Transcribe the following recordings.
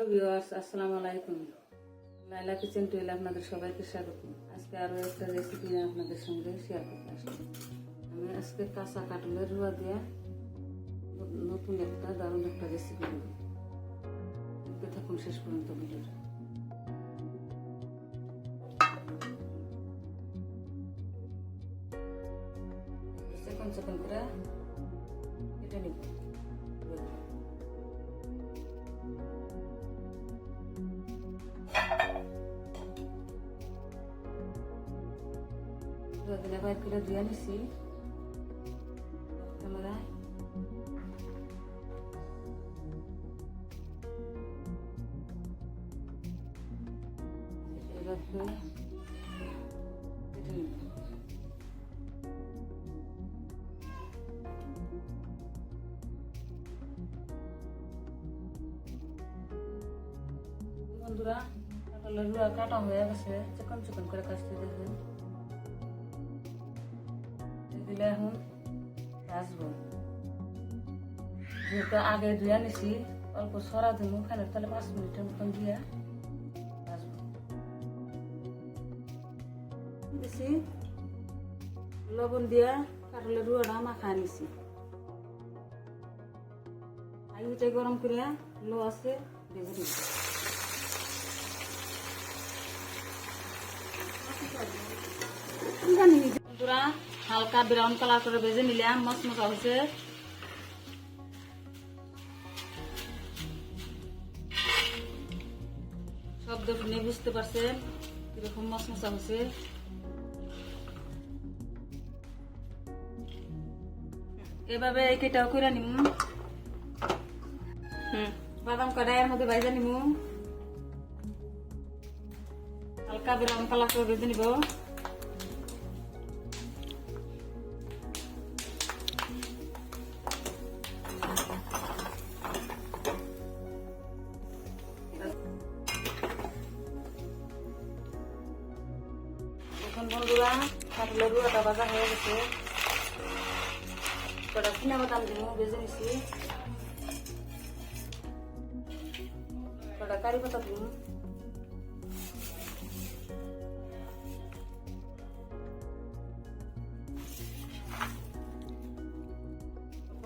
Hello viewers, আসসালামু আলাইকুম। লাইলা kitchen টুয়েলে আপনাদের সবাইকে স্বাগত আজকে আরও একটা রেসিপি আপনাদের সঙ্গে শেয়ার করতে আসলাম আমি আজকে কাঁচা কাটলের রুয়া দিয়ে নতুন একটা দারুণ একটা রেসিপি দেব। দেখতে থাকুন শেষ পর্যন্ত ভিডিওটা। সেকেন্ড সেকেন্ড করে কেটে নিব। দিলে বাইর করে দিয়ে নিছি নিব বন্ধুরা কাটা হয়ে গেছে চিকন চিকন করে কাটতে দেখবেন দিলে এখন ভাজবো যেহেতু আগে ধুয়ে নিছি, অল্প সরা দিব ফেলে তাহলে পাঁচ মিনিটের মতন দিয়ে ভাজবো দিছি। লবণ দিয়া কাটলে রুয়াটা মাখা নিছি। আইটা গরম করে লো আছে, ভেজে দিচ্ছি বন্ধুরা হালকা ব্রাউন কালার করে ভেজে নিলাম মশমশা হয়েছে। শব্দ শুনে বুঝতে পারছেন কীরকম মশমশা হয়েছে। এভাবে কেটাও করে নিম। বাদাম কড়াইয়ের মধ্যে ভাজা নিমু। হালকা ব্রাউন কালার করে ভেজে নিব। এখন বন্ধুরা কাটলে রুয়াটা ভাজা হয়ে গেছে। কটা চিনা বাদাম দিব ভেজে নিছি কটা কারি পাতা দিব।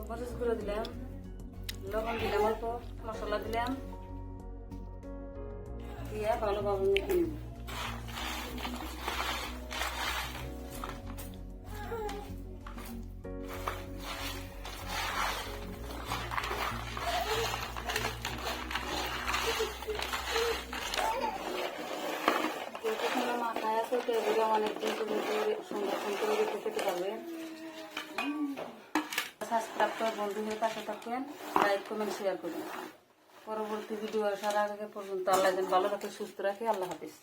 মরিচ গুঁড়ো দিলাম, লবণ দিলাম অল্প, মশলা দিলাম। দিয়ে ভালোভাবে মেখে নেব। তো অনেকদিন সংরক্ষণ করে রেখে খেতে পারবেন সাবস্ক্রাইব করে বন্ধু হয়ে পাশে থাকবেন লাইক, কমেন্ট শেয়ার করবেন পরবর্তী ভিডিও আসার আগে পর্যন্ত আল্লাহ ভালো রাখে, সুস্থ রাখে, আল্লাহ হাফিজ।